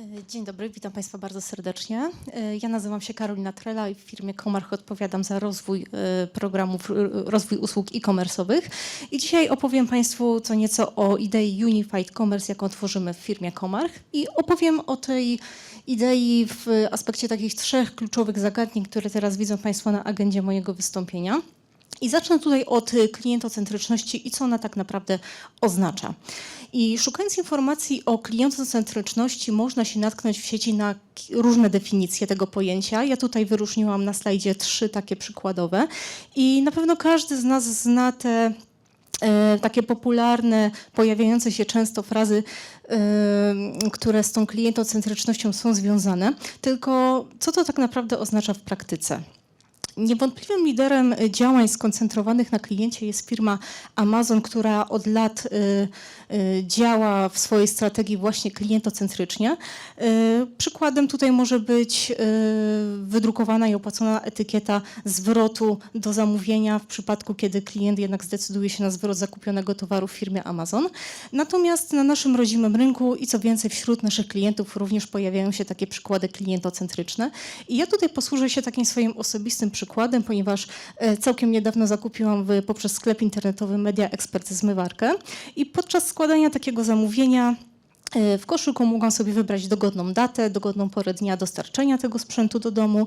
E, Dzień dobry, witam Państwa bardzo serdecznie. E, Ja nazywam się Karolina Trela i w firmie Comarch odpowiadam za rozwój e, programów, rozwój usług e-commerce'owych. I dzisiaj opowiem Państwu co nieco o idei Unified Commerce, jaką tworzymy w firmie Comarch i opowiem o tej idei w aspekcie takich trzech kluczowych zagadnień, które teraz widzą Państwo na agendzie mojego wystąpienia. I zacznę tutaj od klientocentryczności i co ona tak naprawdę oznacza. I szukając informacji o klientocentryczności, można się natknąć w sieci na różne definicje tego pojęcia. Ja tutaj wyróżniłam na slajdzie trzy takie przykładowe. I na pewno każdy z nas zna te e, takie popularne, pojawiające się często frazy, e, które z tą klientocentrycznością są związane. Tylko co to tak naprawdę oznacza w praktyce? Niewątpliwym liderem y, działań skoncentrowanych na kliencie jest firma Amazon, która od lat y, y, działa w swojej strategii właśnie klientocentrycznie. Przykładem tutaj może być wydrukowana i opłacona etykieta zwrotu do zamówienia w przypadku, kiedy klient jednak zdecyduje się na zwrot zakupionego towaru w firmie Amazon. Natomiast na naszym rodzimym rynku i co więcej wśród naszych klientów również pojawiają się takie przykłady klientocentryczne. I ja tutaj posłużę się takim swoim osobistym przykładem, ponieważ e, całkiem niedawno zakupiłam poprzez sklep internetowy Media Expert zmywarkę i podczas składania takiego zamówienia w koszyku mogłam sobie wybrać dogodną datę, dogodną porę dnia dostarczenia tego sprzętu do domu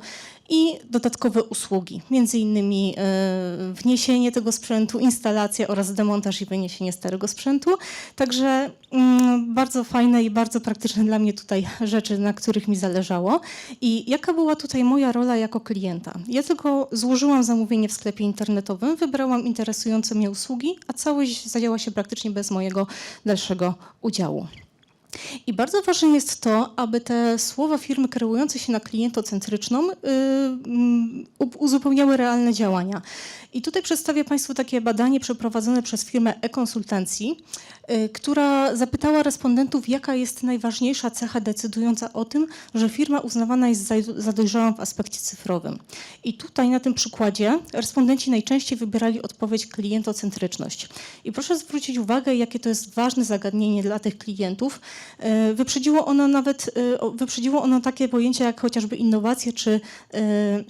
i dodatkowe usługi, między innymi e, wniesienie tego sprzętu, instalacja oraz demontaż i wyniesienie starego sprzętu. Także mm, bardzo fajne i bardzo praktyczne dla mnie tutaj rzeczy, na których mi zależało. I jaka była tutaj moja rola jako klienta? Ja tylko złożyłam zamówienie w sklepie internetowym, wybrałam interesujące mnie usługi, a całość zajęła się praktycznie bez mojego dalszego udziału. I bardzo ważne jest to, aby te słowa firmy kreujące się na klientocentryczną y, uzupełniały realne działania. I tutaj przedstawię Państwu takie badanie przeprowadzone przez firmę e-konsultancji, y, która zapytała respondentów, jaka jest najważniejsza cecha decydująca o tym, że firma uznawana jest za, za dojrzałą w aspekcie cyfrowym. I tutaj na tym przykładzie respondenci najczęściej wybierali odpowiedź klientocentryczność. I proszę zwrócić uwagę, jakie to jest ważne zagadnienie dla tych klientów. E, Wyprzedziło ono nawet e, wyprzedziło ono takie pojęcia jak chociażby innowacje czy e,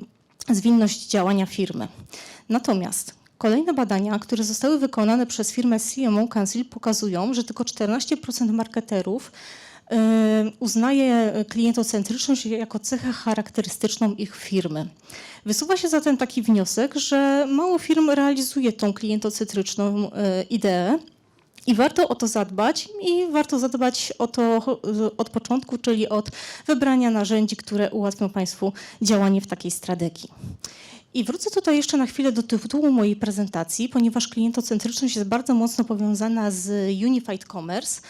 zwinność działania firmy. Natomiast kolejne badania, które zostały wykonane przez firmę CMO Council pokazują, że tylko 14% marketerów uznaje klientocentryczność jako cechę charakterystyczną ich firmy. Wysuwa się zatem taki wniosek, że mało firm realizuje tą klientocentryczną ideę. I warto o to zadbać i warto zadbać o to od początku, czyli od wybrania narzędzi, które ułatwią Państwu działanie w takiej strategii. I wrócę tutaj jeszcze na chwilę do tytułu mojej prezentacji, ponieważ klientocentryczność jest bardzo mocno powiązana z Unified Commerce.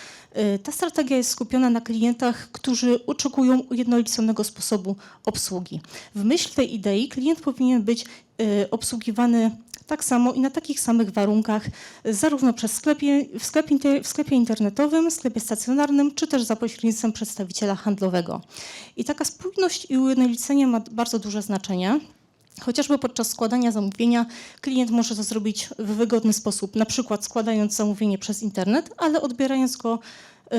Y, Ta strategia jest skupiona na klientach, którzy oczekują ujednoliconego sposobu obsługi. W myśl tej idei klient powinien być obsługiwany tak samo i na takich samych warunkach, y, zarówno przez sklepie, w, sklepie, w sklepie internetowym, sklepie stacjonarnym, czy też za pośrednictwem przedstawiciela handlowego. I taka spójność i ujednolicenie ma bardzo duże znaczenie. Chociażby podczas składania zamówienia klient może to zrobić w wygodny sposób, na przykład składając zamówienie przez internet, ale odbierając go y,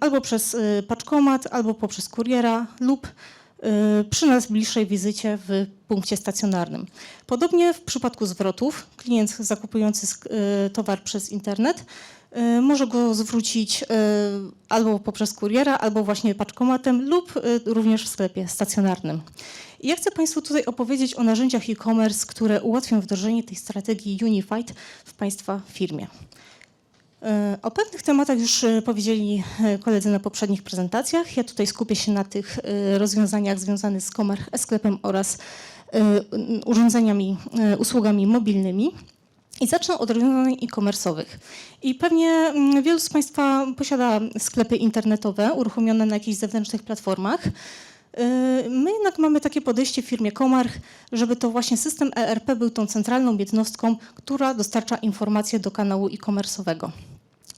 albo przez y, paczkomat, albo poprzez kuriera lub y, przy nas bliższej wizycie w punkcie stacjonarnym. Podobnie w przypadku zwrotów, klient zakupujący y, towar przez internet y, może go zwrócić y, albo poprzez kuriera, albo właśnie paczkomatem lub y, również w sklepie stacjonarnym. Ja chcę Państwu tutaj opowiedzieć o narzędziach e-commerce, które ułatwią wdrożenie tej strategii Unified w Państwa firmie. E, O pewnych tematach już e, powiedzieli e, koledzy na poprzednich prezentacjach. Ja tutaj skupię się na tych rozwiązaniach związanych z e-sklepem oraz urządzeniami, usługami mobilnymi. I zacznę od rozwiązań e-commerce'owych. I pewnie mm, wielu z Państwa posiada sklepy internetowe uruchomione na jakichś zewnętrznych platformach. Yy, My jednak mamy takie podejście w firmie Comarch, żeby to właśnie system ERP był tą centralną jednostką, która dostarcza informacje do kanału e-commerce'owego.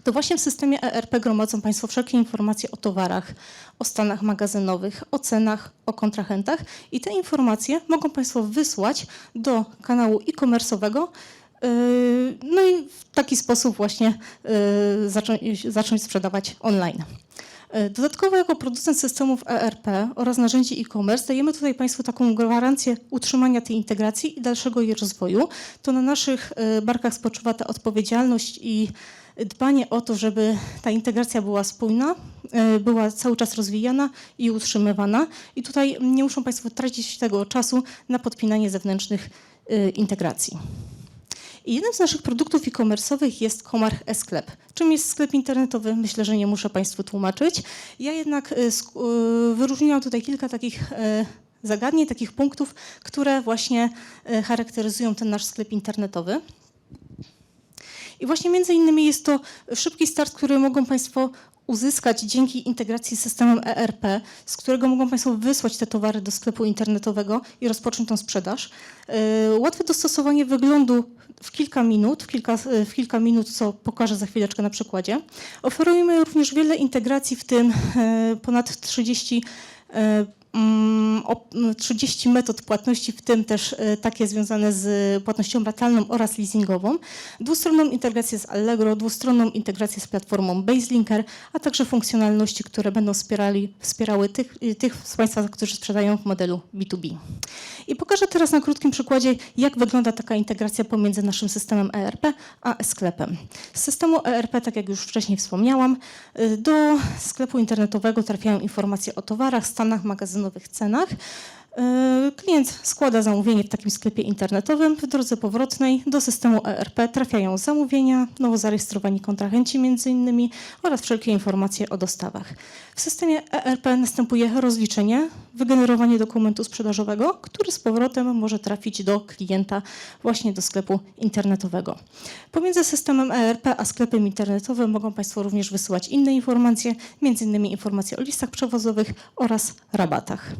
To właśnie w systemie ERP gromadzą Państwo wszelkie informacje o towarach, o stanach magazynowych, o cenach, o kontrahentach i te informacje mogą Państwo wysłać do kanału e-commerce'owego, yy, no i w taki sposób właśnie yy, zacząć, zacząć sprzedawać online. E, Dodatkowo jako producent systemów ERP oraz narzędzi e-commerce dajemy tutaj Państwu taką gwarancję utrzymania tej integracji i dalszego jej rozwoju. To na naszych e, barkach spoczywa ta odpowiedzialność i dbanie o to, żeby ta integracja była spójna, e, była cały czas rozwijana i utrzymywana. I tutaj nie muszą Państwo tracić tego czasu na podpinanie zewnętrznych integracji. I jednym z naszych produktów e-commerce'owych jest Komarch e-sklep. Czym jest sklep internetowy? Myślę, że nie muszę Państwu tłumaczyć. Ja jednak sk- e, wyróżniłam tutaj kilka takich e, zagadnień, takich punktów, które właśnie charakteryzują ten nasz sklep internetowy. I właśnie między innymi jest to szybki start, który mogą Państwo uzyskać dzięki integracji z systemem ERP, z którego mogą Państwo wysłać te towary do sklepu internetowego i rozpocząć tą sprzedaż. Łatwe dostosowanie wyglądu w kilka minut, w kilka, w kilka minut, co pokażę za chwileczkę na przykładzie. Oferujemy również wiele integracji, w tym e, ponad 30 e, mm, op- m, 30 metod płatności, w tym też e, takie związane z płatnością ratalną oraz leasingową, dwustronną integrację z Allegro, dwustronną integrację z platformą BaseLinker, a także funkcjonalności, które będą wspierali, wspierały tych, y, tych z Państwa, którzy sprzedają w modelu B2B. I pokażę teraz na krótkim przykładzie, jak wygląda taka integracja pomiędzy naszym systemem ERP a sklepem. Z systemu ERP, tak jak już wcześniej wspomniałam, do sklepu internetowego trafiają informacje o towarach, stanach magazynowych, cenach. Y, Klient składa zamówienie w takim sklepie internetowym. W drodze powrotnej do systemu ERP trafiają zamówienia, nowo zarejestrowani kontrahenci między innymi oraz wszelkie informacje o dostawach. W systemie ERP następuje rozliczenie, wygenerowanie dokumentu sprzedażowego, który z powrotem może trafić do klienta właśnie do sklepu internetowego. Pomiędzy systemem ERP a sklepem internetowym mogą Państwo również wysyłać inne informacje, innymi informacje o listach przewozowych oraz rabatach.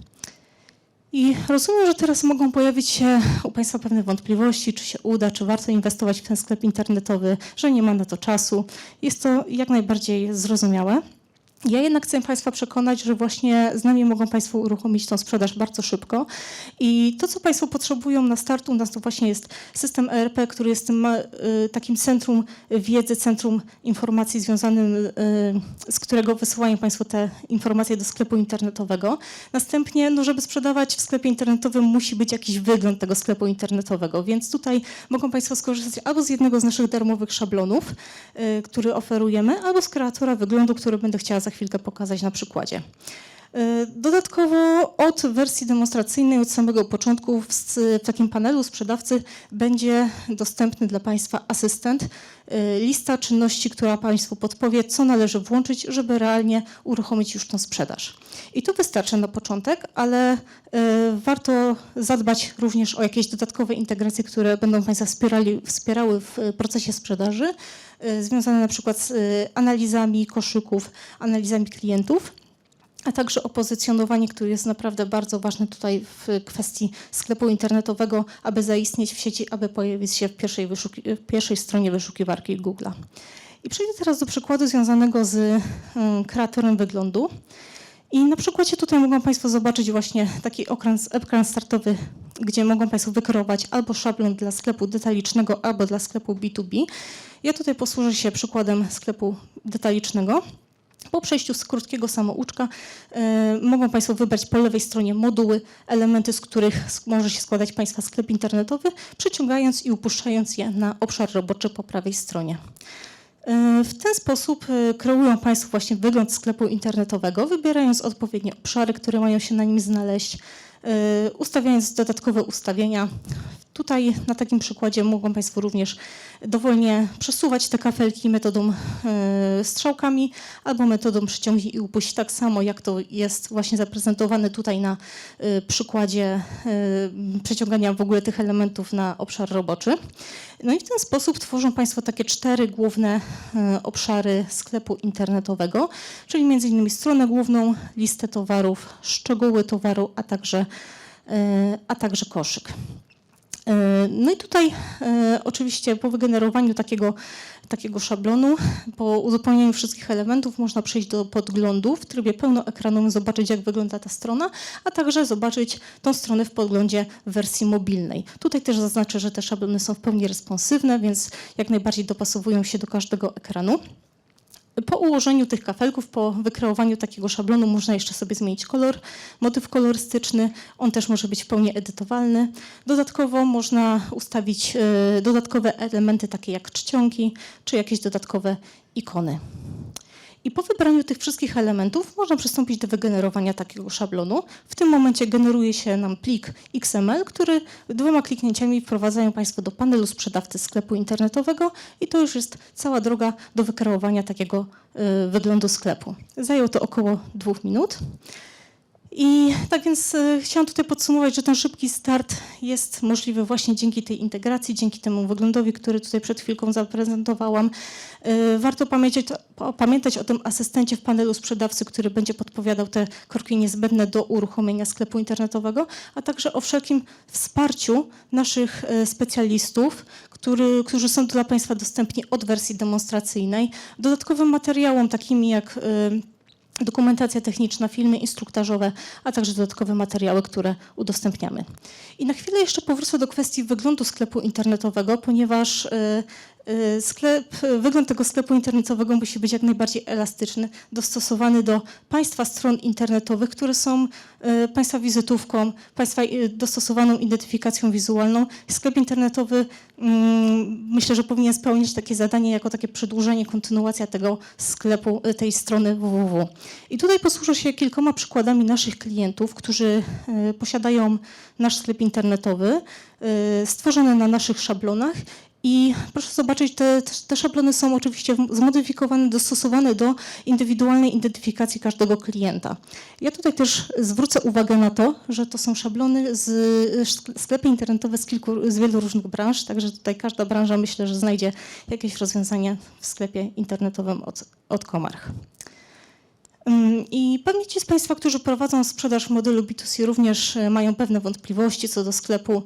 I rozumiem, że teraz mogą pojawić się u Państwa pewne wątpliwości, czy się uda, czy warto inwestować w ten sklep internetowy, że nie ma na to czasu. Jest to jak najbardziej zrozumiałe. Ja jednak chcę Państwa przekonać, że właśnie z nami mogą Państwo uruchomić tą sprzedaż bardzo szybko. I to, co Państwo potrzebują na start u nas, to właśnie jest system ERP, który jest tym takim centrum wiedzy, centrum informacji związanym, y, z którego wysyłają Państwo te informacje do sklepu internetowego. Następnie, no, żeby sprzedawać w sklepie internetowym, musi być jakiś wygląd tego sklepu internetowego, więc tutaj mogą Państwo skorzystać albo z jednego z naszych darmowych szablonów, y, który oferujemy, albo z kreatora wyglądu, który będę chciała za chwilkę pokazać na przykładzie. Y, Dodatkowo od wersji demonstracyjnej, od samego początku w, w takim panelu sprzedawcy będzie dostępny dla Państwa asystent, y, lista czynności, która Państwu podpowie, co należy włączyć, żeby realnie uruchomić już tą sprzedaż. I to wystarczy na początek, ale y, warto zadbać również o jakieś dodatkowe integracje, które będą Państwa wspierali, wspierały w procesie sprzedaży, związane na przykład z analizami koszyków, analizami klientów a także opozycjonowanie, które jest naprawdę bardzo ważne tutaj w kwestii sklepu internetowego, aby zaistnieć w sieci, aby pojawić się w pierwszej, w pierwszej stronie wyszukiwarki Google'a. I przejdę teraz do przykładu związanego z mm, kreatorem wyglądu. I na przykładzie tutaj mogą Państwo zobaczyć właśnie taki ekran startowy, gdzie mogą Państwo wykreować albo szablon dla sklepu detalicznego, albo dla sklepu B2B. Ja tutaj posłużę się przykładem sklepu detalicznego. Po przejściu z krótkiego samouczka e, mogą Państwo wybrać po lewej stronie moduły, elementy, z których może się składać Państwa sklep internetowy, przyciągając i upuszczając je na obszar roboczy po prawej stronie. E, W ten sposób e, kreują Państwo właśnie wygląd sklepu internetowego, wybierając odpowiednie obszary, które mają się na nim znaleźć, ustawiając dodatkowe ustawienia. Tutaj na takim przykładzie mogą Państwo również dowolnie przesuwać te kafelki metodą e, strzałkami albo metodą przyciągnij i upuść, tak samo jak to jest właśnie zaprezentowane tutaj na e, przykładzie e, przeciągania w ogóle tych elementów na obszar roboczy. No i w ten sposób tworzą Państwo takie cztery główne obszary sklepu internetowego, czyli innymi stronę główną, listę towarów, szczegóły towaru, a także, a także koszyk. E, No i tutaj e, oczywiście po wygenerowaniu takiego, takiego szablonu, po uzupełnieniu wszystkich elementów można przejść do podglądu w trybie pełnoekranowym, zobaczyć jak wygląda ta strona, a także zobaczyć tą stronę w podglądzie w wersji mobilnej. Tutaj też zaznaczę, że te szablony są w pełni responsywne, więc jak najbardziej dopasowują się do każdego ekranu. Po ułożeniu tych kafelków, po wykreowaniu takiego szablonu można jeszcze sobie zmienić kolor, motyw kolorystyczny, on też może być w pełni edytowalny. Dodatkowo można ustawić e, dodatkowe elementy takie jak czcionki czy jakieś dodatkowe ikony. I po wybraniu tych wszystkich elementów można przystąpić do wygenerowania takiego szablonu. W tym momencie generuje się nam plik XML, który dwoma kliknięciami wprowadzają Państwo do panelu sprzedawcy sklepu internetowego i to już jest cała droga do wykreowania takiego y, wyglądu sklepu. Zajęło to około dwóch minut. I tak więc e, chciałam tutaj podsumować, że ten szybki start jest możliwy właśnie dzięki tej integracji, dzięki temu wyglądowi, który tutaj przed chwilką zaprezentowałam. E, Warto pamiętać, pamiętać o tym asystencie w panelu sprzedawcy, który będzie podpowiadał te kroki niezbędne do uruchomienia sklepu internetowego, a także o wszelkim wsparciu naszych e, specjalistów, który, którzy są dla Państwa dostępni od wersji demonstracyjnej, dodatkowym materiałom takimi jak dokumentacja techniczna, filmy instruktażowe, a także dodatkowe materiały, które udostępniamy. I na chwilę jeszcze powrócę do kwestii wyglądu sklepu internetowego, ponieważ y, sklep, wygląd tego sklepu internetowego musi być jak najbardziej elastyczny, dostosowany do Państwa stron internetowych, które są y, Państwa wizytówką, Państwa y, dostosowaną identyfikacją wizualną. Sklep internetowy mm, myślę, że powinien spełniać takie zadanie jako takie przedłużenie, kontynuacja tego sklepu, y, tej strony www. I tutaj posłużę się kilkoma przykładami naszych klientów, którzy y, posiadają nasz sklep internetowy, y, stworzony na naszych szablonach. I proszę zobaczyć, te, te szablony są oczywiście zmodyfikowane, dostosowane do indywidualnej identyfikacji każdego klienta. Ja tutaj też zwrócę uwagę na to, że to są szablony z sklepy internetowe z, kilku, z wielu różnych branż, także tutaj każda branża myślę, że znajdzie jakieś rozwiązanie w sklepie internetowym od, od Komarch. Ym, I pewnie ci z Państwa, którzy prowadzą sprzedaż modelu B2C również e, mają pewne wątpliwości co do sklepu,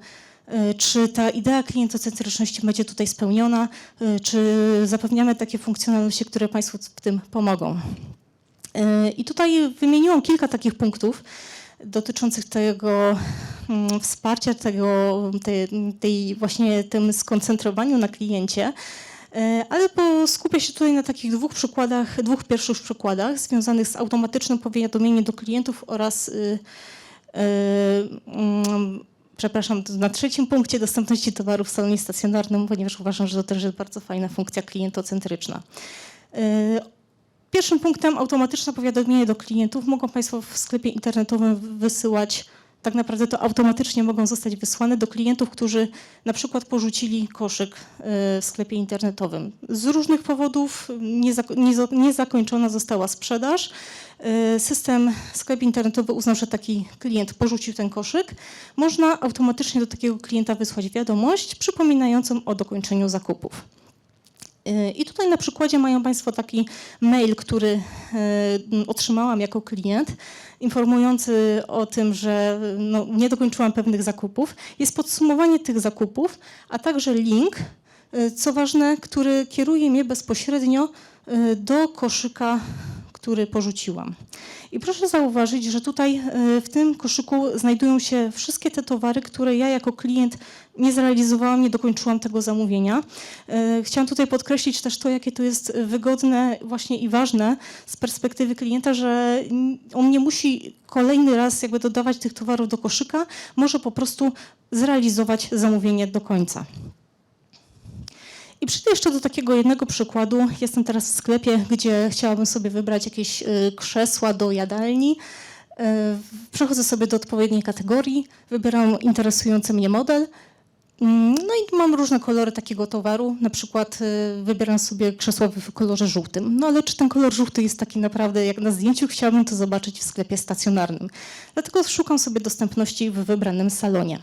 czy ta idea klientocentryczności będzie tutaj spełniona, e, czy zapewniamy takie funkcjonalności, które Państwu w tym pomogą. E, I tutaj wymieniłam kilka takich punktów dotyczących tego mm, wsparcia, tego, tej, tej właśnie tym skoncentrowaniu na kliencie. E, Ale po, skupię się tutaj na takich dwóch przykładach, dwóch pierwszych przykładach związanych z automatycznym powiadomieniem do klientów oraz y, y, mm, przepraszam, na trzecim punkcie dostępności towarów w salonie stacjonarnym, ponieważ uważam, że to też jest bardzo fajna funkcja klientocentryczna. Y, Pierwszym punktem automatyczne powiadomienie do klientów. Mogą Państwo w sklepie internetowym wysyłać, tak naprawdę to automatycznie mogą zostać wysłane do klientów, którzy na przykład porzucili koszyk y, w sklepie internetowym. Z różnych powodów nie, zako- nie, zo- nie zakończona została sprzedaż. Y, System sklep internetowy uznał, że taki klient porzucił ten koszyk. Można automatycznie do takiego klienta wysłać wiadomość przypominającą o dokończeniu zakupów. Y, I tutaj na przykładzie mają Państwo taki mail, który otrzymałam jako klient, informujący o tym, że no, nie dokończyłam pewnych zakupów. Jest podsumowanie tych zakupów, a także link, y, co ważne, który kieruje mnie bezpośrednio y, do koszyka, który porzuciłam. I proszę zauważyć, że tutaj y, w tym koszyku znajdują się wszystkie te towary, które ja jako klient nie zrealizowałam, nie dokończyłam tego zamówienia. E, Chciałam tutaj podkreślić też to, jakie to jest wygodne właśnie i ważne z perspektywy klienta, że on nie musi kolejny raz jakby dodawać tych towarów do koszyka, może po prostu zrealizować zamówienie do końca. I przyjdę jeszcze do takiego jednego przykładu. Jestem teraz w sklepie, gdzie chciałabym sobie wybrać jakieś y, krzesła do jadalni. Y, Przechodzę sobie do odpowiedniej kategorii, wybieram interesujący mnie model. Mm, No i mam różne kolory takiego towaru. Na przykład y, wybieram sobie krzesło w kolorze żółtym. No ale czy ten kolor żółty jest taki naprawdę jak na zdjęciu? Chciałabym to zobaczyć w sklepie stacjonarnym. Dlatego szukam sobie dostępności w wybranym salonie.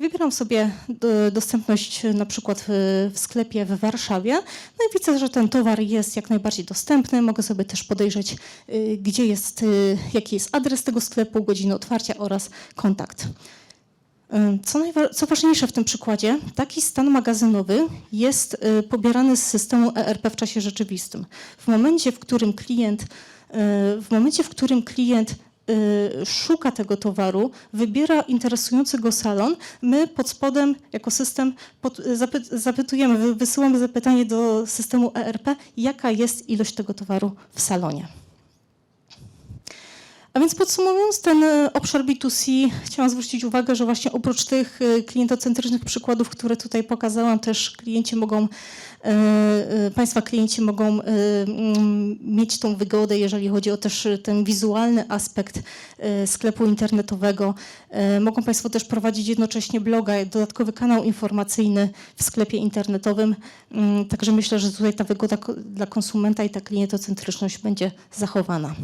Wybieram sobie y, dostępność y, na przykład w, sklepie w Warszawie. No i widzę, że ten towar jest jak najbardziej dostępny. Mogę sobie też podejrzeć, gdzie jest, jaki jest adres tego sklepu, godziny otwarcia oraz kontakt. Co, co ważniejsze w tym przykładzie, taki stan magazynowy jest y, pobierany z systemu ERP w czasie rzeczywistym. W momencie, w którym klient, y, w momencie, w którym klient y, szuka tego towaru, wybiera interesujący go salon, my pod spodem jako system pod, zapy, zapytujemy, wy- wysyłamy zapytanie do systemu ERP, jaka jest ilość tego towaru w salonie. A więc podsumowując ten e, obszar B2C, chciałam zwrócić uwagę, że właśnie oprócz tych e, klientocentrycznych przykładów, które tutaj pokazałam, też klienci mogą, e, Państwa klienci mogą mm, mieć tą wygodę, jeżeli chodzi o też ten wizualny aspekt sklepu internetowego. Mogą Państwo też prowadzić jednocześnie bloga, dodatkowy kanał informacyjny w sklepie internetowym. Mm, Także myślę, że tutaj ta wygoda dla konsumenta i ta klientocentryczność będzie zachowana.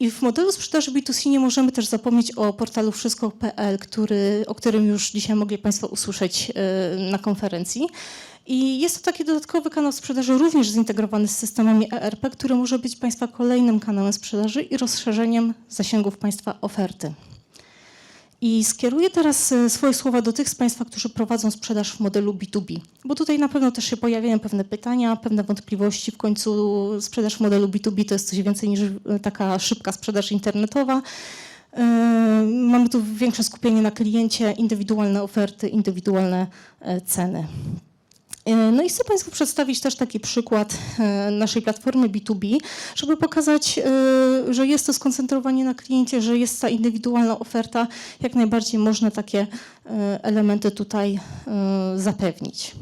I w modelu sprzedaży B2C nie możemy też zapomnieć o portalu wszystko.pl, który, o którym już dzisiaj mogli Państwo usłyszeć e, na konferencji. I jest to taki dodatkowy kanał sprzedaży, również zintegrowany z systemami ERP, który może być Państwa kolejnym kanałem sprzedaży i rozszerzeniem zasięgów Państwa oferty. I skieruję teraz e, swoje słowa do tych z Państwa, którzy prowadzą sprzedaż w modelu B2B, bo tutaj na pewno też się pojawiają pewne pytania, pewne wątpliwości. W końcu sprzedaż w modelu B2B to jest coś więcej niż e, taka szybka sprzedaż internetowa. E, Mamy tu większe skupienie na kliencie, indywidualne oferty, indywidualne ceny. E, No i chcę Państwu przedstawić też taki przykład e, naszej platformy B2B, żeby pokazać, e, że jest to skoncentrowanie na kliencie, że jest ta indywidualna oferta. Jak najbardziej można takie elementy tutaj zapewnić.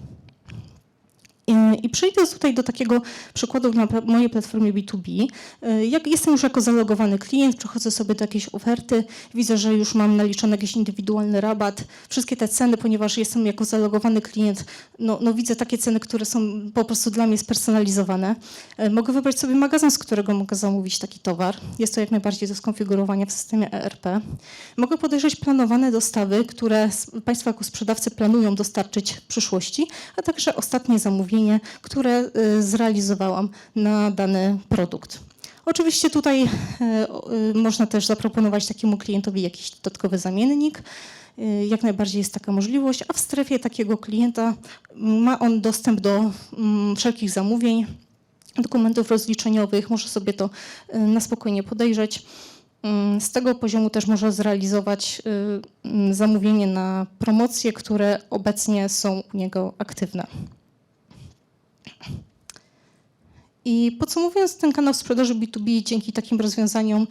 I- I przejdę tutaj do takiego przykładu na mojej platformie B2B. Y, Jak jestem już jako zalogowany klient, przechodzę sobie do jakiejś oferty, widzę, że już mam naliczony jakiś indywidualny rabat. Wszystkie te ceny, ponieważ jestem jako zalogowany klient, no, no widzę takie ceny, które są po prostu dla mnie spersonalizowane. Y, Mogę wybrać sobie magazyn, z którego mogę zamówić taki towar. Jest to jak najbardziej do skonfigurowania w systemie ERP. Mogę podejrzeć planowane dostawy, które Państwo jako sprzedawcy planują dostarczyć w przyszłości, a także ostatnie zamówienie, które y, zrealizowałam na dany produkt. Oczywiście tutaj y, y, można też zaproponować takiemu klientowi jakiś dodatkowy zamiennik. Jak najbardziej jest taka możliwość, a w strefie takiego klienta ma on dostęp do mm, wszelkich zamówień, dokumentów rozliczeniowych, może sobie to na spokojnie podejrzeć. Mm, Z tego poziomu też może zrealizować mm, zamówienie na promocje, które obecnie są u niego aktywne. I podsumowując ten kanał sprzedaży B2B dzięki takim rozwiązaniom,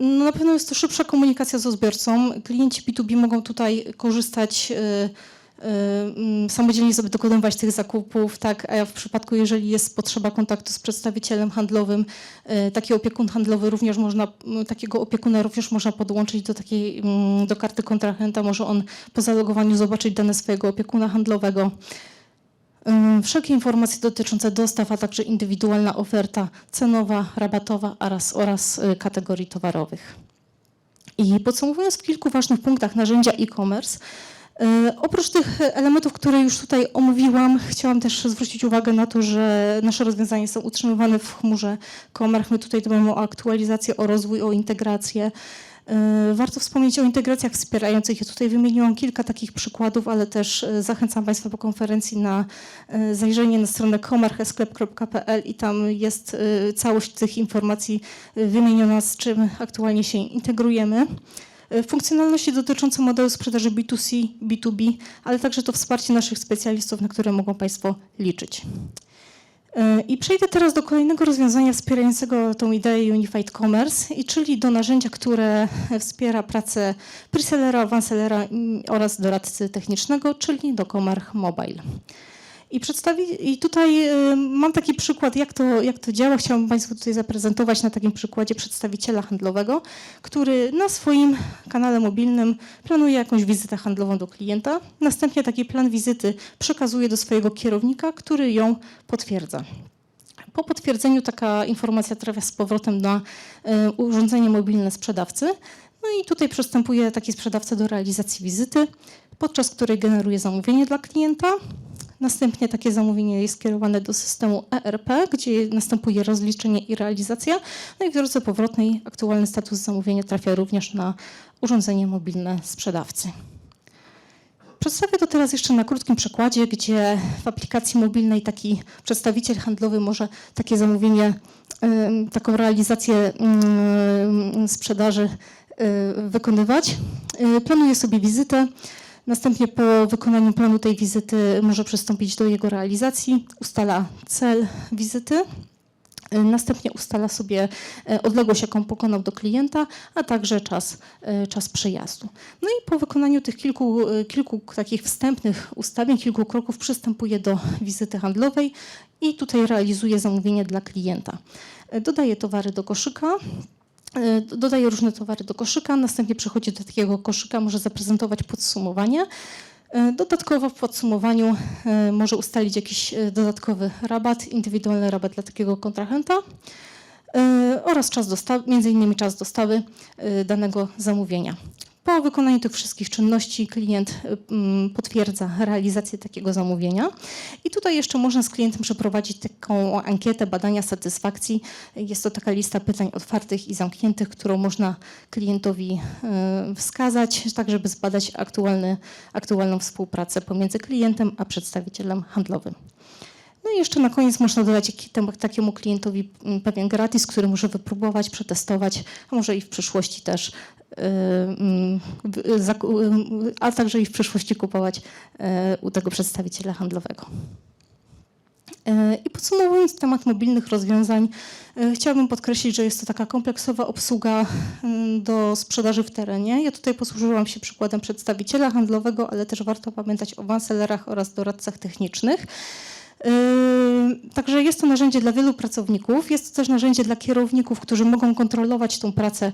no na pewno jest to szybsza komunikacja z odbiorcą. Klienci B2B mogą tutaj korzystać y, y, mm, samodzielnie sobie dokonywać tych zakupów, tak, a w przypadku, jeżeli jest potrzeba kontaktu z przedstawicielem handlowym, y, taki opiekun handlowy również można, m, takiego opiekuna również można podłączyć do takiej, mm, do karty kontrahenta, może on po zalogowaniu zobaczyć dane swojego opiekuna handlowego. Wszelkie informacje dotyczące dostaw, a także indywidualna oferta cenowa, rabatowa oraz, oraz y, kategorii towarowych. I podsumowując w kilku ważnych punktach narzędzia e-commerce, y, oprócz tych elementów, które już tutaj omówiłam, chciałam też zwrócić uwagę na to, że nasze rozwiązania są utrzymywane w chmurze Comarch. My tutaj dbamy o aktualizację, o rozwój, o integrację. Y, Warto wspomnieć o integracjach wspierających. Ja tutaj wymieniłam kilka takich przykładów, ale też y, zachęcam Państwa po konferencji na y, zajrzenie na stronę comarchesklep.pl i tam jest całość tych informacji wymieniona, z czym aktualnie się integrujemy. Funkcjonalności dotyczące modelu sprzedaży B2C, B2B, ale także to wsparcie naszych specjalistów, na które mogą Państwo liczyć. E, I przejdę teraz do kolejnego rozwiązania wspierającego tą ideę Unified Commerce, czyli do narzędzia, które wspiera pracę presellera, awansellera mm, oraz doradcy technicznego, czyli do Comarch Mobile. I, przedstawi, I tutaj y, mam taki przykład, jak to, jak to działa. Chciałabym Państwu tutaj zaprezentować na takim przykładzie przedstawiciela handlowego, który na swoim kanale mobilnym planuje jakąś wizytę handlową do klienta. Następnie taki plan wizyty przekazuje do swojego kierownika, który ją potwierdza. Po potwierdzeniu taka informacja trafia z powrotem na y, urządzenie mobilne sprzedawcy. No i tutaj przystępuje taki sprzedawca do realizacji wizyty, podczas której generuje zamówienie dla klienta. Następnie takie zamówienie jest skierowane do systemu ERP, gdzie następuje rozliczenie i realizacja. No i w drodze powrotnej aktualny status zamówienia trafia również na urządzenie mobilne sprzedawcy. Przedstawię to teraz jeszcze na krótkim przykładzie, gdzie w aplikacji mobilnej taki przedstawiciel handlowy może takie zamówienie taką realizację mm, sprzedaży y, wykonywać. Y, Planuje sobie wizytę. Następnie po wykonaniu planu tej wizyty może przystąpić do jego realizacji, ustala cel wizyty, y, następnie ustala sobie e, odległość, jaką pokonał do klienta, a także czas, e, czas przejazdu. No i po wykonaniu tych kilku, kilku takich wstępnych ustawień, kilku kroków przystępuje do wizyty handlowej i tutaj realizuje zamówienie dla klienta. Dodaje towary do koszyka, Dodaje różne towary do koszyka, następnie przechodzi do takiego koszyka, może zaprezentować podsumowanie. E, Dodatkowo w podsumowaniu e, może ustalić jakiś dodatkowy rabat, indywidualny rabat dla takiego kontrahenta oraz czas dostawy, między innymi czas dostawy danego zamówienia. Po wykonaniu tych wszystkich czynności klient e, mm, potwierdza realizację takiego zamówienia i tutaj jeszcze można z klientem przeprowadzić taką ankietę badania satysfakcji. Jest to taka lista pytań otwartych i zamkniętych, którą można klientowi e, wskazać, tak żeby zbadać aktualny, aktualną współpracę pomiędzy klientem a przedstawicielem handlowym. No i jeszcze na koniec można dodać takiemu klientowi mm, pewien gratis, który może wypróbować, przetestować, a może i w przyszłości też, y, mm, y, a także i w przyszłości kupować y, u tego przedstawiciela handlowego. I podsumowując temat mobilnych rozwiązań, chciałabym podkreślić, że jest to taka kompleksowa obsługa do sprzedaży w terenie. Ja tutaj posłużyłam się przykładem przedstawiciela handlowego, ale też warto pamiętać o wanselerach oraz doradcach technicznych. Yy, Także jest to narzędzie dla wielu pracowników, jest to też narzędzie dla kierowników, którzy mogą kontrolować tą pracę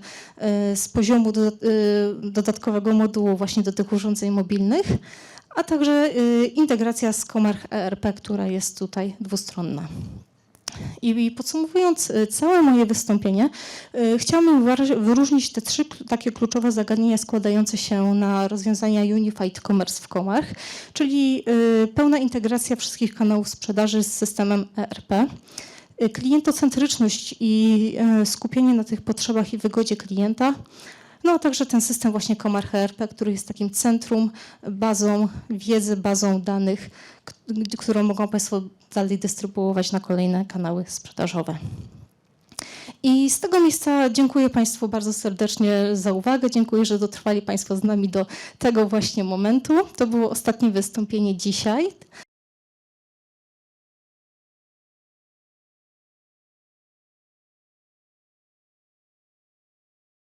yy, z poziomu yy, dodatkowego modułu właśnie do tych urządzeń mobilnych, a także integracja z Comarch ERP, która jest tutaj dwustronna. I podsumowując y, całe moje wystąpienie, y, chciałabym wyróżnić te trzy takie kluczowe zagadnienia składające się na rozwiązania Unified Commerce w Comarch, czyli y, pełna integracja wszystkich kanałów sprzedaży z systemem ERP, klientocentryczność i skupienie na tych potrzebach i wygodzie klienta, no a także ten system właśnie Comarch ERP, który jest takim centrum, bazą wiedzy, bazą danych, którą mogą Państwo dalej dystrybuować na kolejne kanały sprzedażowe. I z tego miejsca dziękuję Państwu bardzo serdecznie za uwagę. Dziękuję, że dotrwali Państwo z nami do tego właśnie momentu. To było ostatnie wystąpienie dzisiaj.